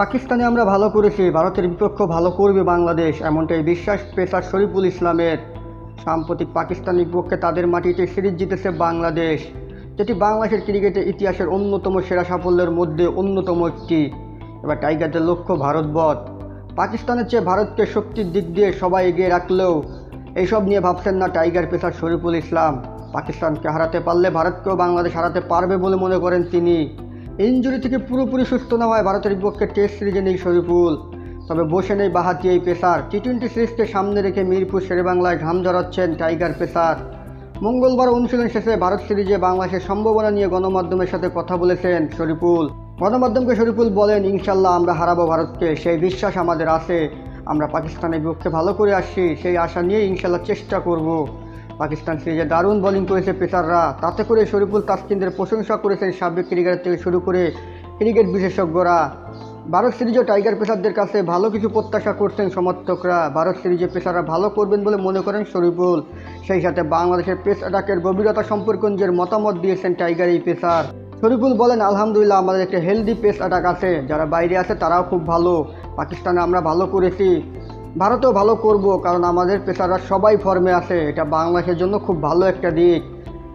পাকিস্তানে আমরা ভালো করেছি, ভারতের বিপক্ষ ভালো করবে বাংলাদেশ, এমনটাই বিশ্বাস পেসার শরীফুল ইসলামের। সাম্প্রতিক পাকিস্তানের বিপক্ষে তাদের মাটিতে সিরিজ জিতেছে বাংলাদেশ, যেটি বাংলাদেশের ক্রিকেটের ইতিহাসের অন্যতম সেরা সাফল্যের মধ্যে অন্যতম একটি। এবার টাইগারদের লক্ষ্য ভারতবধ পাকিস্তানের চেয়ে ভারতকে শক্তির দিক দিয়ে সবাই এগিয়ে রাখলেও এইসব নিয়ে ভাবছেন না টাইগার পেসার শরীফুল ইসলাম। পাকিস্তানকে হারাতে পারলে ভারতকেও বাংলাদেশ হারাতে পারবে বলে মনে করেন তিনি। ইঞ্জুরি থেকে পুরোপুরি সুস্থ না হয় ভারতের বিপক্ষে টেস্ট সিরিজে নেই শরীফুল। তবে বসে নেই বাহাতি এই পেসার। টি টোয়েন্টি সিরিজকে সামনে রেখে মিরপুর শেরেবাংলায় ঘাম জড়াচ্ছেন টাইগার পেসার। মঙ্গলবার অনুশীলন শেষে ভারত সিরিজে বাংলাদেশের সম্ভাবনা নিয়ে গণমাধ্যমের সাথে কথা বলেছেন শরীফুল। গণমাধ্যমকে শরীফুল বলেন ইনশাল্লাহ আমরা হারাবো ভারতকে। সেই বিশ্বাস আমাদের আছে। আমরা পাকিস্তানের বিপক্ষে ভালো করে আসছি। সেই আশা নিয়ে ইনশাল্লাহ চেষ্টা করব। পাকিস্তান সিরিজে দারুণ বোলিং করেছে পেসাররা। তাতে করে শরীফুল তাসকিনদের প্রশংসা করেছেন সাবেক ক্রিকেটার থেকে শুরু করে ক্রিকেট বিশেষজ্ঞরা। ভারত সিরিজে টাইগার পেসারদের কাছে ভালো কিছু প্রত্যাশা করছেন সমর্থকরা। ভারত সিরিজে পেসাররা ভালো করবেন বলে মনে করেন শরীফুল। সেই সাথে বাংলাদেশের পেস অ্যাটাকের গভীরতা সম্পর্কে নিজের মতামত দিয়েছেন টাইগার এই পেসার। শরীফুল বলেন, আলহামদুলিল্লাহ, আমাদের একটা হেলদি পেস অ্যাটাক আছে। যারা বাইরে আছে, তারাও খুব ভালো। পাকিস্তানে আমরা ভালো করেছি। ভারতেও ভালো করব, কারণ আমাদের পেসাররা সবাই ফর্মে আছে। এটা বাংলাদেশের জন্য খুব ভালো একটা দিক।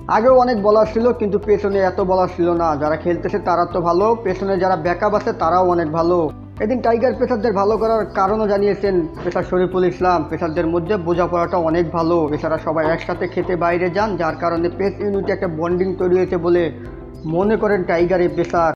আগেও অনেক বলার ছিল, কিন্তু পেছনে এত বলার ছিল না। যারা খেলতেছে তারা তো ভালো, পেছনে যারা ব্যাকআপ আছে তারাও অনেক ভালো। এদিন টাইগার পেসারদের ভালো করার কারণও জানিয়েছেন পেসার শরীফুল ইসলাম। পেসারদের মধ্যে বোঝাপড়াটা অনেক ভালো। এছাড়া সবাই একসাথে খেতে বাইরে যান, যার কারণে পেস ইউনিটে একটা বন্ডিং তৈরি হয়েছে বলে মনে করেন টাইগার এই পেসার